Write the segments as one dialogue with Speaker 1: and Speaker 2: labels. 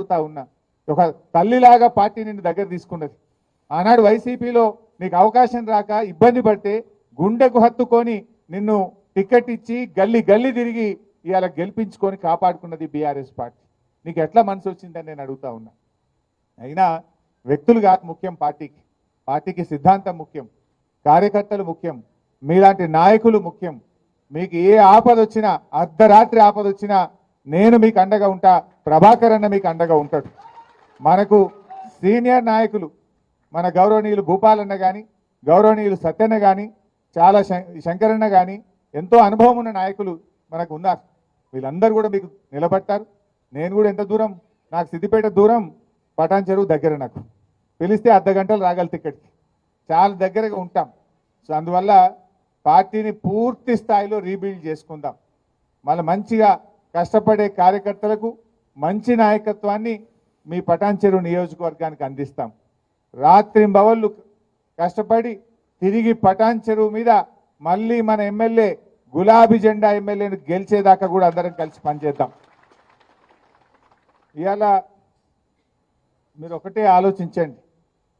Speaker 1: మురిసిపోతా ఉన్నా. ఒక తల్లిలాగా పార్టీ నిన్ను దగ్గర తీసుకున్నది. ఆనాడు వైసీపీలో నీకు అవకాశం రాక ఇబ్బంది పడితే గుండెకు హత్తుకొని నిన్ను టికెట్ ఇచ్చి గల్లీ గల్లీ తిరిగి ఇవాళ గెలిపించుకొని కాపాడుకున్నది బీఆర్ఎస్ పార్టీ. నీకు ఎట్లా మనసు వచ్చిందని నేను అడుగుతా ఉన్నా. అయినా వ్యక్తులు కాదు ముఖ్యం పార్టీకి. పార్టీకి సిద్ధాంతం ముఖ్యం. కార్యకర్తలు ముఖ్యం. మీలాంటి నాయకులు ముఖ్యం. మీకు ఏ ఆపద వచ్చినా అర్ధరాత్రి ఆపద వచ్చినా నేను మీకు అండగా ఉంటా ప్రభాకర్ అన్న మీకు అండగా ఉంటాడు. మనకు సీనియర్ నాయకులు మన గౌరవనీయులు భూపాలన్న కానీ గౌరవనీయులు సత్యన్న కానీ చాలా శం- శంకరన్న కానీ ఎంతో అనుభవం ఉన్న నాయకులు మనకు ఉన్నారు. వీళ్ళందరూ కూడా మీకు నిలబడతారు. నేను కూడా ఎంత దూరం నాకు సిద్దిపేట దూరం పటాన్ చెరువు దగ్గర నాకు. పిలిస్తే అర్ధ గంటలు రాగలరు ఇక్కడికి చాలా దగ్గరగా ఉంటాం. సో అందువల్ల పార్టీని పూర్తి స్థాయిలో రీబిల్డ్ చేసుకుందాం. మళ్ళీ మంచిగా కష్టపడే కార్యకర్తలకు మంచి నాయకత్వాన్ని మీ పటాన్ చెరువు నియోజకవర్గానికి అందిస్తాం. రాత్రింబవళ్ళు కష్టపడి తిరిగి పటాన్ చెరువు మీద మళ్ళీ మన ఎమ్మెల్యే గులాబీ జెండా ఎమ్మెల్యేను గెలిచేదాకా కూడా అందరం కలిసి పనిచేద్దాం. ఇవాళ మీరు ఒకటే ఆలోచించండి.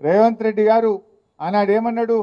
Speaker 1: రేవంత్ రెడ్డి గారు ఆనాడు ఏమన్నాడు